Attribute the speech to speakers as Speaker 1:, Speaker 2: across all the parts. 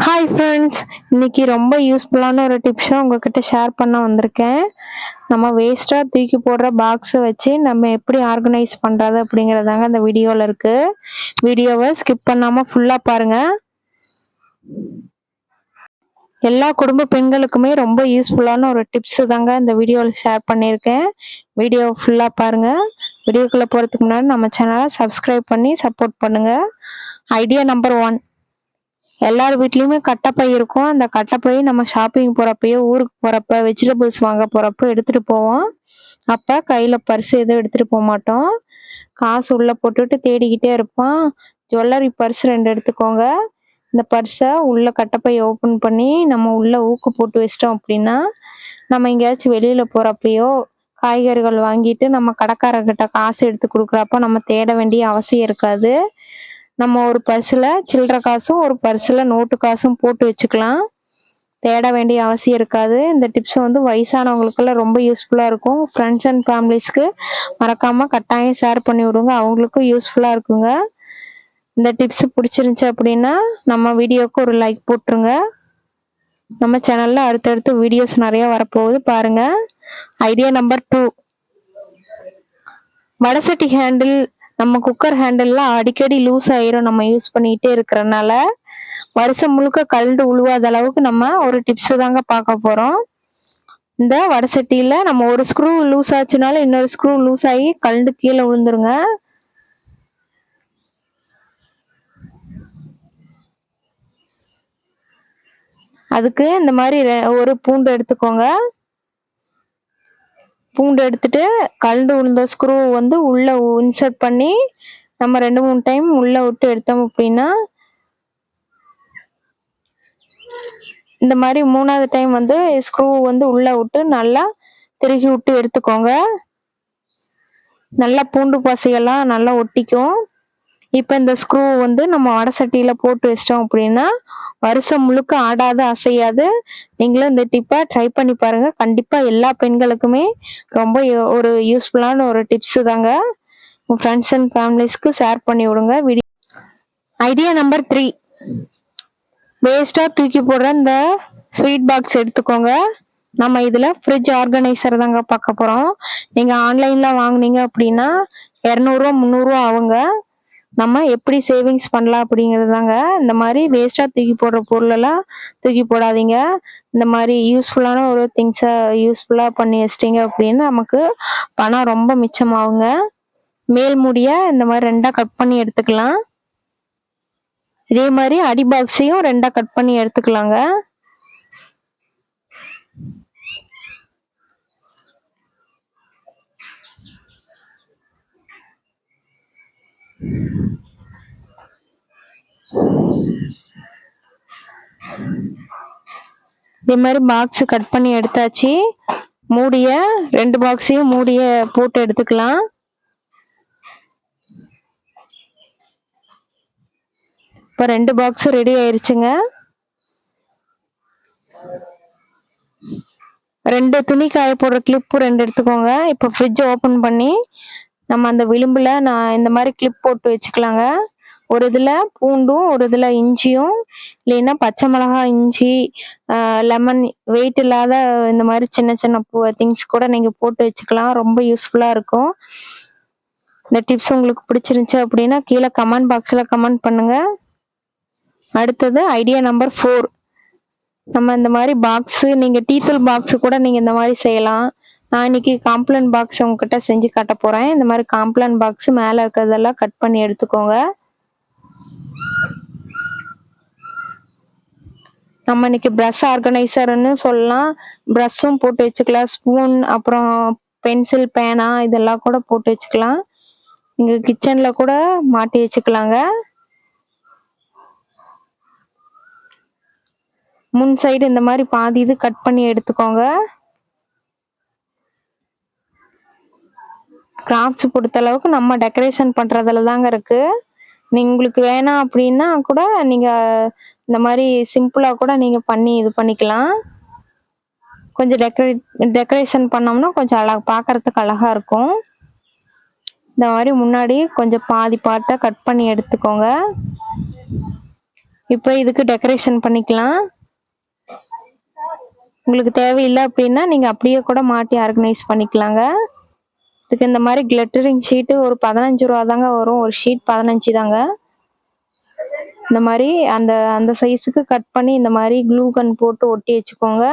Speaker 1: Hi friends இன்னைக்கு ரொம்ப யூஸ்ஃபுல்லான ஒரு டிப்ஸை உங்ககிட்ட ஷேர் பண்ண வந்திருக்கேன். நம்ம வேஸ்ட்டாக தூக்கி போடுற பாக்ஸை வச்சு நம்ம எப்படி ஆர்கனைஸ் பண்ணுறது அப்படிங்கிறதாங்க இந்த வீடியோவில் இருக்குது வீடியோவை ஸ்கிப் பண்ணாமல் ஃபுல்லாக பாருங்கள் எல்லா குடும்ப பெண்களுக்குமே ரொம்ப யூஸ்ஃபுல்லான ஒரு டிப்ஸு தாங்க இந்த வீடியோவில் ஷேர் பண்ணியிருக்கேன். வீடியோவை ஃபுல்லாக பாருங்கள் வீடியோக்குள்ளே போகிறதுக்கு முன்னாடி நம்ம சேனலை சப்ஸ்கிரைப் பண்ணி சப்போர்ட் பண்ணுங்கள் ஐடியா நம்பர் ஒன் எல்லார் வீட்லேயுமே கட்டப்பை இருக்கும். அந்த கட்டப்பை நம்ம ஷாப்பிங் போகிறப்பையோ ஊருக்கு போகிறப்ப வெஜிடபிள்ஸ் வாங்க போகிறப்ப எடுத்துகிட்டு போவோம். அப்போ கையில் பர்ஸ் எதுவும் எடுத்துகிட்டு போக மாட்டோம். காசு உள்ளே போட்டுட்டு தேடிக்கிட்டே இருப்போம். ஜுவல்லரி பர்ஸ் ரெண்டு எடுத்துக்கோங்க. இந்த பர்ஸை உள்ள கட்டப்பை ஓப்பன் பண்ணி நம்ம உள்ள ஊக்கு போட்டு வச்சிட்டோம் அப்படின்னா நம்ம எங்கேயாச்சும் வெளியில் போகிறப்பையோ காய்கறிகள் வாங்கிட்டு நம்ம கடைக்காரர்கிட்ட காசு எடுத்து கொடுக்குறப்போ நம்ம தேட வேண்டிய அவசியம் இருக்காது. நம்ம ஒரு பர்ஸில் சில்லற காசும் ஒரு பர்ஸில் நோட்டு காசும் போட்டு வச்சுக்கலாம். தேட வேண்டிய அவசியம் இருக்காது. இந்த டிப்ஸ் வந்து வயசானவங்களுக்கெல்லாம் ரொம்ப யூஸ்ஃபுல்லாக இருக்கும். ஃப்ரெண்ட்ஸ் அண்ட் ஃபேமிலிஸ்க்கு மறக்காமல் கட்டாயம் ஷேர் பண்ணி விடுங்க. அவங்களுக்கும் யூஸ்ஃபுல்லாக இருக்குங்க. இந்த டிப்ஸ் பிடிச்சிருந்துச்சி அப்படின்னா நம்ம வீடியோவுக்கு ஒரு லைக் போட்டுருங்க. நம்ம சேனலில் அடுத்தடுத்து வீடியோஸ் நிறையா வரப்போகுது பாருங்கள் ஐடியா நம்பர் டூ வடசட்டி ஹேண்டில் நம்ம குக்கர் ஹேண்டில்லாம் அடிக்கடி லூஸ் ஆயிரும். நம்ம யூஸ் பண்ணிகிட்டே இருக்கிறனால வருஷம் முழுக்க கல்ண்டு உழுவாத அளவுக்கு நம்ம ஒரு டிப்ஸு தாங்க பார்க்க போகிறோம் இந்த வடசட்டியில் நம்ம ஒரு ஸ்க்ரூ லூஸ் ஆச்சுனாலும் இன்னொரு ஸ்க்ரூ லூஸ் ஆகி கலண்டு கீழே விழுந்துருங்க. அதுக்கு இந்த மாதிரி ஒரு பூண்டு எடுத்துக்கோங்க. பூண்டு எடுத்துட்டு கலந்து உளுந்த ஸ்க்ரூ வந்து உள்ளே இன்சர்ட் பண்ணி நம்ம ரெண்டு மூணு டைம் உள்ளே விட்டு எடுத்தோம் அப்படின்னா இந்த மாதிரி மூணாவது டைம் வந்து ஸ்க்ரூ வந்து உள்ளே விட்டு நல்லா திருகி விட்டு எடுத்துக்கோங்க. நல்லா பூண்டு பசையெல்லாம் நல்லா ஒட்டிக்கும். இப்போ இந்த ஸ்க்ரூ வந்து நம்ம வடை சட்டியில் போட்டு வச்சிட்டோம் அப்படின்னா வருஷம் முழுக்க ஆடாது அசையாது. நீங்களும் இந்த டிப்பை ட்ரை பண்ணி பாருங்கள் கண்டிப்பாக எல்லா பெண்களுக்குமே ரொம்ப ஒரு யூஸ்ஃபுல்லான ஒரு டிப்ஸு தாங்க. உங்கள் ஃப்ரெண்ட்ஸ் அண்ட் ஃபேமிலிஸ்க்கு ஷேர் பண்ணி விடுங்க. வீடியோ ஐடியா நம்பர் த்ரீ வேஸ்ட்டாக தூக்கி போடுற இந்த ஸ்வீட் பாக்ஸ் எடுத்துக்கோங்க. நம்ம இதில் ஃப்ரிட்ஜ் ஆர்கனைசர் தாங்க பார்க்க போகிறோம் நீங்கள் ஆன்லைனில் வாங்கினீங்க அப்படின்னா இரநூறுவா முந்நூறுரூவா ஆகுங்க. நம்ம எப்படி சேவிங்ஸ் பண்ணலாம் அப்படிங்கிறது தாங்க இந்த மாதிரி வேஸ்ட்டாக தூக்கி போடுற பொருளெல்லாம் தூக்கி போடாதீங்க. இந்த மாதிரி யூஸ்ஃபுல்லான ஒரு திங்ஸை யூஸ்ஃபுல்லாக பண்ணி வச்சிட்டிங்க அப்படின்னு நமக்கு பணம் ரொம்ப மிச்சமாகுங்க. மேல் முடிய இந்த மாதிரி ரெண்டாக கட் பண்ணி எடுத்துக்கலாம். இதே மாதிரி அடி பாக்ஸையும் ரெண்டாக கட் பண்ணி எடுத்துக்கலாங்க. இதே மாதிரி பாக்ஸ் கட் பண்ணி எடுத்தாச்சு. மூடிய ரெண்டு பாக்ஸையும் மூடிய போட்டு எடுத்துக்கலாம். இப்போ ரெண்டு பாக்ஸ் ரெடி ஆயிருச்சுங்க. ரெண்டு துணி காய போடுற கிளிப்பு ரெண்டு எடுத்துக்கோங்க. இப்போ ஃப்ரிட்ஜ் ஓப்பன் பண்ணி நம்ம அந்த விளிம்பில் நான் இந்த மாதிரி கிளிப் போட்டு வச்சுக்கலாங்க. ஒரு இதில் பூண்டும் ஒரு இதில் இஞ்சியும் இல்லைன்னா பச்சை மிளகா இஞ்சி லெமன் வெயிட் இல்லாத இந்த மாதிரி சின்ன சின்ன பூ திங்ஸ் கூட நீங்கள் போட்டு வச்சுக்கலாம். ரொம்ப யூஸ்ஃபுல்லாக இருக்கும். இந்த டிப்ஸ் உங்களுக்கு பிடிச்சிருந்துச்சி அப்படின்னா கீழே கமெண்ட் பாக்ஸில் கமெண்ட் பண்ணுங்கள் அடுத்தது ஐடியா நம்பர் ஃபோர் நம்ம இந்த மாதிரி பாக்ஸு நீங்கள் டீத்தூள் பாக்ஸு கூட நீங்கள் இந்த மாதிரி செய்யலாம். நான் இன்னைக்கு காம்ப்ளன் பாக்ஸ் உங்ககிட்ட செஞ்சு காட்ட போகிறேன் இந்த மாதிரி காம்ப்ளன் பாக்ஸு மேலே இருக்கிறதெல்லாம் கட் பண்ணி எடுத்துக்கோங்க. நம்ம இன்னைக்கு ப்ரஷ் ஆர்கனைசர்னு சொல்லலாம். ப்ரஷ்ஷும் போட்டு வச்சுக்கலாம். ஸ்பூன் அப்புறம் பென்சில் பேனா இதெல்லாம் கூட போட்டு வச்சுக்கலாம். இங்கே கிச்சனில் கூட மாட்டி வச்சுக்கலாங்க. முன் சைடு இந்த மாதிரி பாதி இது கட் பண்ணி எடுத்துக்கோங்க. கிராஃப்ட்ஸ் பொறுத்த அளவுக்கு நம்ம டெக்கரேஷன் பண்ணுறதுல தாங்க இருக்குது உங்களுக்கு வேணாம் அப்படின்னா கூட நீங்கள் இந்த மாதிரி சிம்பிளாக கூட நீங்கள் பண்ணி இது பண்ணிக்கலாம். கொஞ்சம் டெக்கரேட் டெக்கரேஷன் பண்ணோம்னா கொஞ்சம் அழகா பார்க்கறதுக்கு அழகாக இருக்கும். இந்த மாதிரி முன்னாடி கொஞ்சம் பாதி பாட்டை கட் பண்ணி எடுத்துக்கோங்க. இப்போ இதுக்கு டெக்கரேஷன் பண்ணிக்கலாம். உங்களுக்கு தேவையில்லை அப்படின்னா நீங்கள் அப்படியே கூட மாட்டி ஆர்கனைஸ் பண்ணிக்கலாங்க. இதுக்கு இந்த மாதிரி கிளட்டரிங் ஷீட்டு ஒரு பதினஞ்சு ரூபா தாங்க வரும். ஒரு ஷீட் பதினஞ்சு தாங்க. இந்த மாதிரி அந்த அந்த சைஸுக்கு கட் பண்ணி இந்த மாதிரி க்ளூ கன் போட்டு ஒட்டி வச்சுக்கோங்க.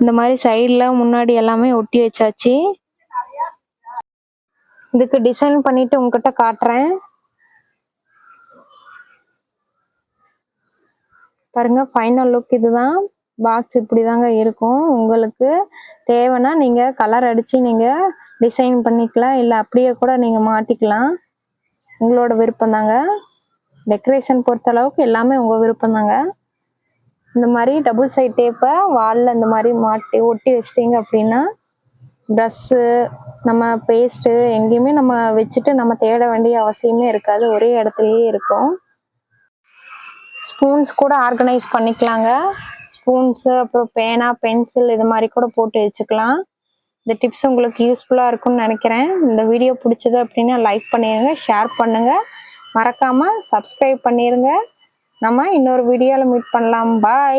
Speaker 1: இந்த மாதிரி சைடில் முன்னாடி எல்லாமே ஒட்டி வச்சாச்சு. இதுக்கு டிசைன் பண்ணிட்டு உங்ககிட்ட காட்டுறேன். பாருங்க ஃபைனல் லுக் இதுதான். பாக்ஸ் இப்படி தாங்க இருக்கும். உங்களுக்கு தேவைன்னா நீங்கள் கலர் அடித்து நீங்கள் டிசைன் பண்ணிக்கலாம். இல்லை அப்படியே கூட நீங்கள் மாட்டிக்கலாம். உங்களோட விருப்பம் தாங்க டெக்கரேஷன் பொறுத்த அளவுக்கு எல்லாமே உங்கள் விருப்பம் தாங்க இந்த மாதிரி டபுள் சைட் டேப்பை வாலில் இந்த மாதிரி மாட்டி ஒட்டி வச்சிட்டிங்க அப்படின்னா ட்ரெஸ்ஸு நம்ம பேஸ்ட்டு எங்கேயுமே நம்ம வச்சுட்டு நம்ம தேட வேண்டிய அவசியமே இருக்காது. ஒரே இடத்துலையே இருக்கும். ஸ்பூன்ஸ் கூட ஆர்கனைஸ் பண்ணிக்கலாங்க. ஸ்பூன்ஸு அப்புறம் பேனா பென்சில் இது மாதிரி கூட போட்டு வச்சுக்கலாம். இந்த டிப்ஸ் உங்களுக்கு யூஸ்ஃபுல்லாக இருக்கும்னு நினைக்கிறேன். இந்த வீடியோ பிடிச்சது அப்படின்னா லைக் பண்ணிடுங்க ஷேர் பண்ணுங்கள் மறக்காமல் சப்ஸ்கிரைப் பண்ணிடுங்க நம்ம இன்னொரு வீடியோவில் மீட் பண்ணலாம். பாய்